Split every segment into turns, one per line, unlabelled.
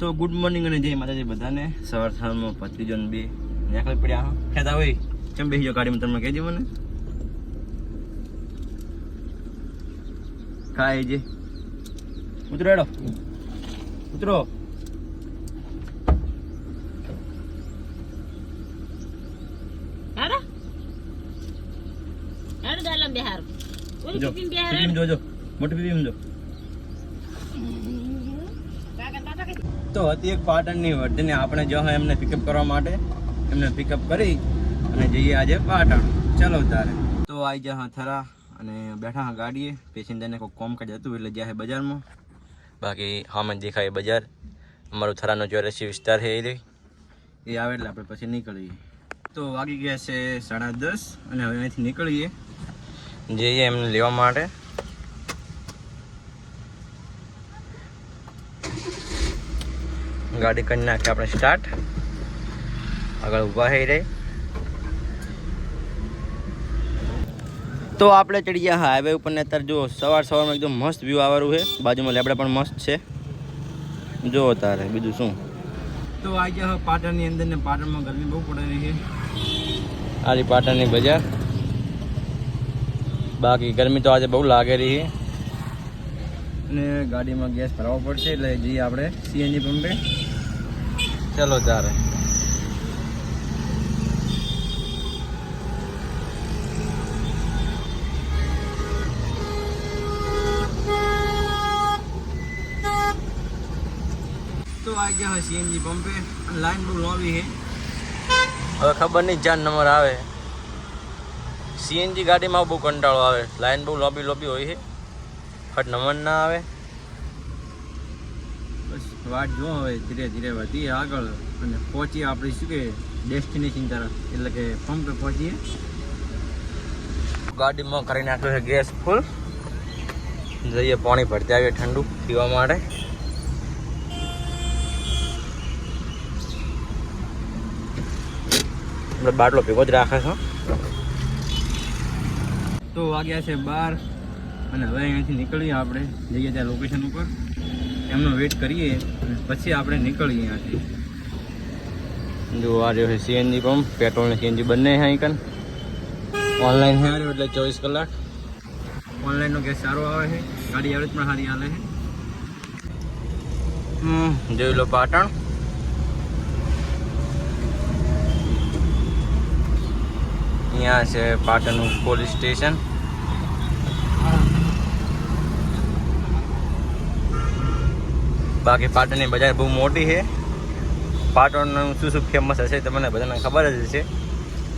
તો good morning અને જય માતાજી બધાને. સવાર સવારમાં પત્રીજો જોન બે. નીકળી પડ્યા હા. ખેતા હોય. કેમ બેસી જાઓ ગાડીમાં? તમે કહેજો મને. કાંઈ જે. ઉતરો એડો ઉતરો.
મોટી પીપી દાલમ બિહાર ઓલી
જો
ટિફિન બિહાર
પીપીમ જોજો મોટી પીપીમ જો
કાકા કાકા કે
તો હતી એક પાટણની વર્ધને આપણે જો હા એમને પિકઅપ કરવા માટે એમને પિકઅપ કરી અને જઈએ આજે પાટણ. ચલો તારે. તો આવી જા થરા અને બેઠા ગાડીએ. પેસેન્જરને કોઈ કોમ કાજ હતું એટલે જ્યાં બજારમાં. બાકી સામે દેખાય બજાર. અમારું થરાનો ચોરસી વિસ્તાર છે એ રહી એ આવે એટલે આપણે પછી નીકળીએ. તો વાગી ગયા છે સાડા દસ અને હવે અહીંથી નીકળીએ. જઈએ એમને લેવા માટે. ગાડી કરી નાખી આપણે સ્ટાર્ટ આગળ ઊભા થઈ રહી તો આપણે ચડી ગયા હાઈવે ઉપર ને અત્યારે જો સવાર સવારમાં એકદમ મસ્ત વ્યૂ આવવાનું છે. બાજુમાં લેબડા પણ મસ્ત છે. જો તારે બીજું શું? તો આ ગયા પાટણની અંદર ને પાટણમાં ગરમી બહુ પડી રહી છે. આજે પાટણની બજાર. બાકી ગરમી તો આજે બહુ લાગે રહી છે. અને ગાડીમાં ગેસ ભરાવવો પડશે એટલે જઈએ આપણે સીએનજી પંપે. ચલો ત્યારે. તો આ ગયા સીએનજી પંપે. લાઈન બહુ લાંબી છે. હવે ખબર નહીં ચાર નંબર આવે. સીએનજી ગાડીમાં બહુ કંટાળો આવે. લાઈન બહુ લોબી લોબી હોય છે. ફટ નમન ના આવે. બસ વાટ જો હવે ધીરે ધીરે વધીએ આગળ અને પહોંચીએ આપણે શું કે ડેસ્ટિનેશન તરફ. એટલે કે પંપે પહોંચીએ. ગાડીમાં કરી નાખ્યો છે ગેસ ફૂલ જઈએ પાણી ભરતી આવીએ ઠંડુ પીવા માટે. બાટલો ભેગો જ રાખે છે. તો વાગ્યા છે બાર. અને હવે અહીંયાથી નીકળીએ આપણે જઈએ ત્યાં લોકેશન ઉપર. એમનો વેઇટ કરીએ અને પછી આપણે નીકળીએ અહીંયાથી. જો આ રહ્યો છે સીએનજી પંપ પેટ્રોલ ને સીએનજી બંને છે અહીં કન ઓનલાઈન હે રહ્યો એટલે ચોવીસ કલાક. ઓનલાઈનનો ગેસ સારો આવે છે. ગાડી એવરેજ પણ સારી હાલે છે. હમ જોઈ લો પાટણ. અહીંયા છે પાટણનું પોલીસ સ્ટેશન. બાકી પાટણની બજાર બહુ મોટી છે. પાટણનું શું શું ફેમસ હશે તમને બધાને ખબર જ હશે.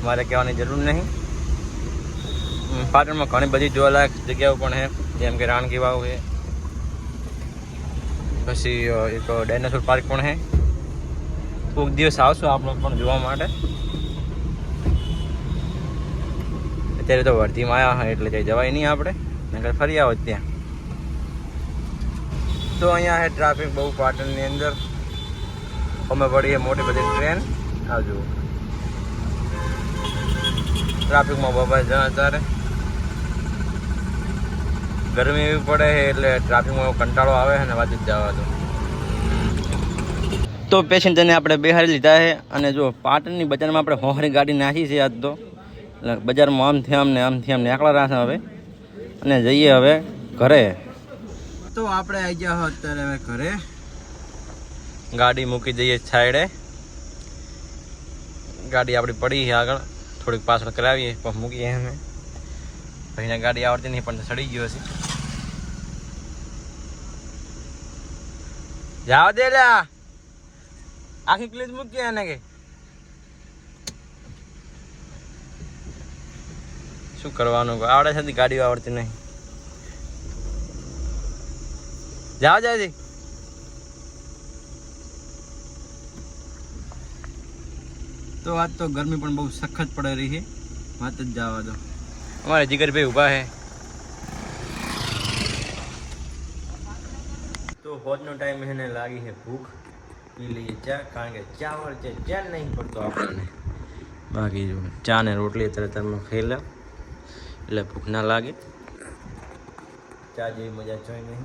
મારે કહેવાની જરૂર નહીં. પાટણમાં ઘણી બધી જોવાલાયક જગ્યાઓ પણ છે. જેમ કે રાણકી વાવ છે. પછી એક ડાયનાસોર પાર્ક પણ છે. કોઈક દિવસ આવશું આપણે પણ જોવા માટે. અત્યારે તો વર્ધીમાં આવ્યા એટલે ત્યાં જવાય નહીં આપણે. નગર ફરી આવો ત્યાં. તો અહીંયા છે ટ્રાફિક બહુ પાટણની અંદર. અમે વળીએ મોટી બધી ટ્રેન. આવજો. ટ્રાફિકમાં બાબા જણા અત્યારે. ગરમી એવી પડે છે એટલે ટ્રાફિકમાં કંટાળો આવે છે ને જ જવા દો. તો પેસેન્જરને આપણે બેહારી લીધા છે અને જો પાટણની બજારમાં આપણે હોહરી ગાડી નાખી છે આજ તો. એટલે બજારમાં આમથી આમ ને આમથી આમ નીકળા રહ્યા છે હવે. અને જઈએ હવે ઘરે. તો આપણે આવી ગયા અત્યારે હવે ઘરે. ગાડી મૂકી દઈએ છાયડે. ગાડી આપણી પડી છે આગળ. થોડીક પાછળ કરાવીએ પણ મૂકીએ અમે. ભાઈને ગાડી આવડતી નહીં, પણ સડી ગયો હશે જાવ દે લ્યા આખી ક્લીજ મૂકીએ એને કે. શું કરવાનું? આવડે છે ગાડીઓ આવડતી નહીં. જાઓ જાજી તો આજ તો ગરમી પણ બહુ સખત પડી રહી છે. વાત જ જવા દો. અમારે જીગરભાઈ ઊભા છે. તો હોજનો ટાઈમ એને લાગી છે ભૂખ. પી લઈએ ચા કારણ કે ચા વળે છે ચેન નહીં પડતો આપણને. બાકી જો ચા ને રોટલી તરત તમે ખાઈ લો. એટલે ભૂખ ના લાગે. ચા જેવી મજા જોઈ નહીં.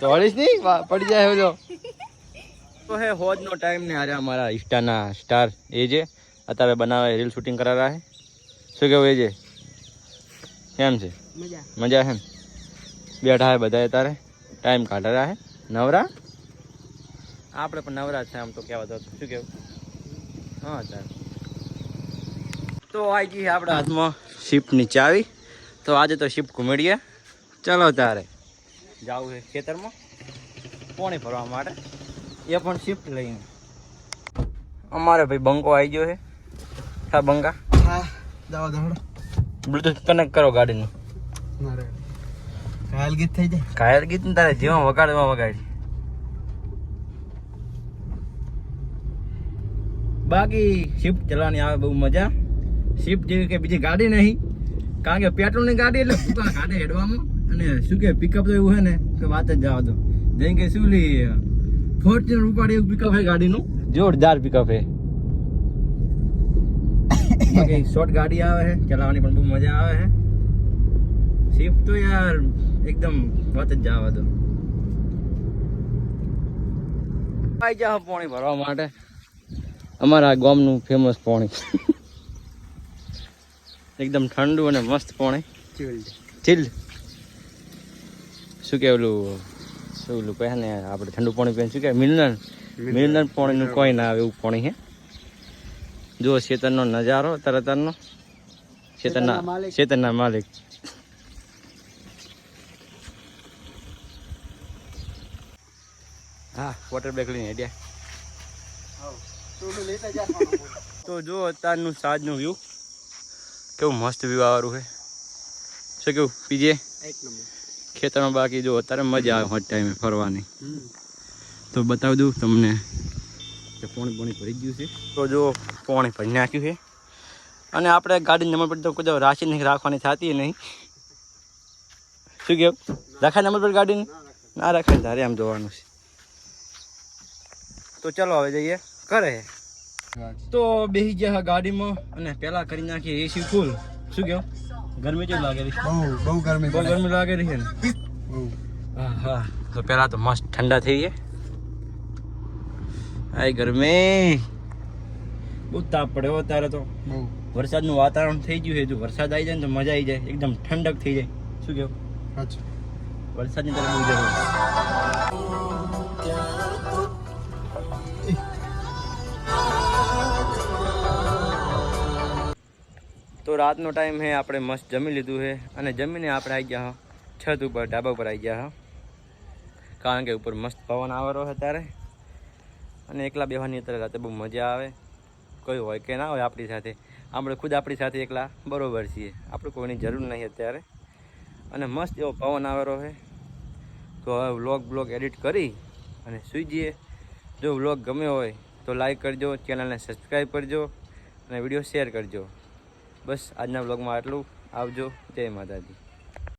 ચોળીસ નહીં? પડી જાય જો તો. હે હોજનો ટાઈમ ને આજે અમારા ઇન્સ્ટાના સ્ટાર એ જે અત્યારે બનાવે રીલ શૂટિંગ કરા રહ્યા છે શું કેવું એ જે? કેમ છે?
મજા.
મજા છે બેઠા હે બધા તારે ટાઈમ કાઢી રહ્યા હે. નવરા? આપણે પણ નવરા છે આમ તો કહેવા તો શું કેવું? હા ચાલ તો આવી ગઈ આપણા હાથમાં શિફ્ટની ચાવી. તો આજે તો શિફ્ટ ગયા ચાલો તારે. જવું છે ખેતરમાં. પોણી ભરવા માટે. એ પણ શિફ્ટ લઈને. અમારે ભાઈ બંકો આવી ગયો છે. હા બંકા.
હા જાઓ દોડો.
બ્લુટૂથ કનેક્ટ કરો ગાડીનું.
ઘાયલ ગીત થઈ જાય.
ઘાયલ ગીત ને તારે જેવા વગાડવા વગાડી. બાકી શિફ્ટ ચલાવવાની આવે બહુ મજા. શિફ્ટ જેવી કે બીજી ગાડી નહીં. કારણ કે પેટ્રોલની ગાડી એટલે ભૂકા ગાડી હેડવામાં. અને શું કે પિકઅપ તો એવું છે ને કે વાત જ જવા દો. જેમ કે શું લી ફોર્ચ્યુનર ઉપાડી એવું પિકઅપ છે ગાડીનું? જોરદાર પિકઅપ બાકી શોર્ટ ગાડી આવે છે ચલાવવાની પણ બહુ મજા આવે છે. શિફ્ટ તો યાર એકદમ વાત જ જવા દો. આવી જાઓ પાણી ભરવા માટે. અમારા ગામનું ફેમસ પાણી. એકદમ ઠંડુ અને મસ્ત પોણે. ચીલ. શું કે ઓલું શું ઓલું કહે ને આપણે ઠંડુ પાણી પીએ શું કે? મિલન મિનરલ પાણીનું કોઈ ના આવે એવું પાણી હે. જો શેતરનો નજારો તરતરનો.
માલિક.
શેતરના માલિક. હા વોટર બેગ લઈને હેડ્યા તો જો અત્યારનું સાંજનું વ્યૂ. કેવું મસ્ત વિવાહ વાળું છે. શું કેવું પીજે? ખેતરમાં બાકી જો અત્યારે મજા આવે હોટ ટાઈમે ફરવાની. તો બતાવી દઉં તમને કે પોણી પોણી ભરી ગયું છે. તો જો પોણી ભરી નાખ્યું છે. અને આપણે ગાડી નંબર પર તો કોઈ રાશિ નહીં રાખવાની થતી નહીં. શું કેવું? રાખાય નંબર પર ગાડી ના રાખાય. તારે આમ જોવાનું છે. તો ચલો હવે જઈએ. કરે. તો બેસી ગયા ગાડીમાં અને પેલા કરી નાખીએ એસી ફૂલ શું કેવું ગરમી કેવી લાગે
બહુ બહુ ગરમી
બહુ ગરમી લાગે રહી છે ને? હા હા તો પેલા તો મસ્ત ઠંડા થઈ ગયા. આય ગરમી. બહુ તાપ પડ્યો અત્યારે તો.
બહુ.
વરસાદનું વાતાવરણ થઈ ગયું છે. જો વરસાદ આવી જાય ને તો મજા આવી જાય. એકદમ ઠંડક થઈ જાય. શું કેવું વરસાદની તરફ બહુ જરૂર. તો રાતનો ટાઈમ હે, આપણે મસ્ત જમી લીધું છે અને જમીને આપણે આવી ગયા છત ઉપર, ઢાબા ઉપર આવી ગયા કારણ કે ઉપર મસ્ત પવન આવેલો છે ત્યારે અને એકલા બેવાની અત્યારે રાતે બહુ મજા આવે. કોઈ હોય કે ના હોય આપણી સાથે. આપણે ખુદ આપણી સાથે એકલા બરોબર છીએ. આપણે કોઈની જરૂર નહીં અત્યારે. અને મસ્ત એવો પવન આવેલો છે. તો હવે વ્લોગ બ્લોગ એડિટ કરી અને સૂઈ જઈએ જો વ્લોગ ગમ્યો હોય તો લાઈક કરજો, ચેનલને સબસ્ક્રાઈબ કરજો અને વીડિયો શેર કરજો. બસ આજના બ્લોગમાં આટલું. આવજો. જય માતાજી.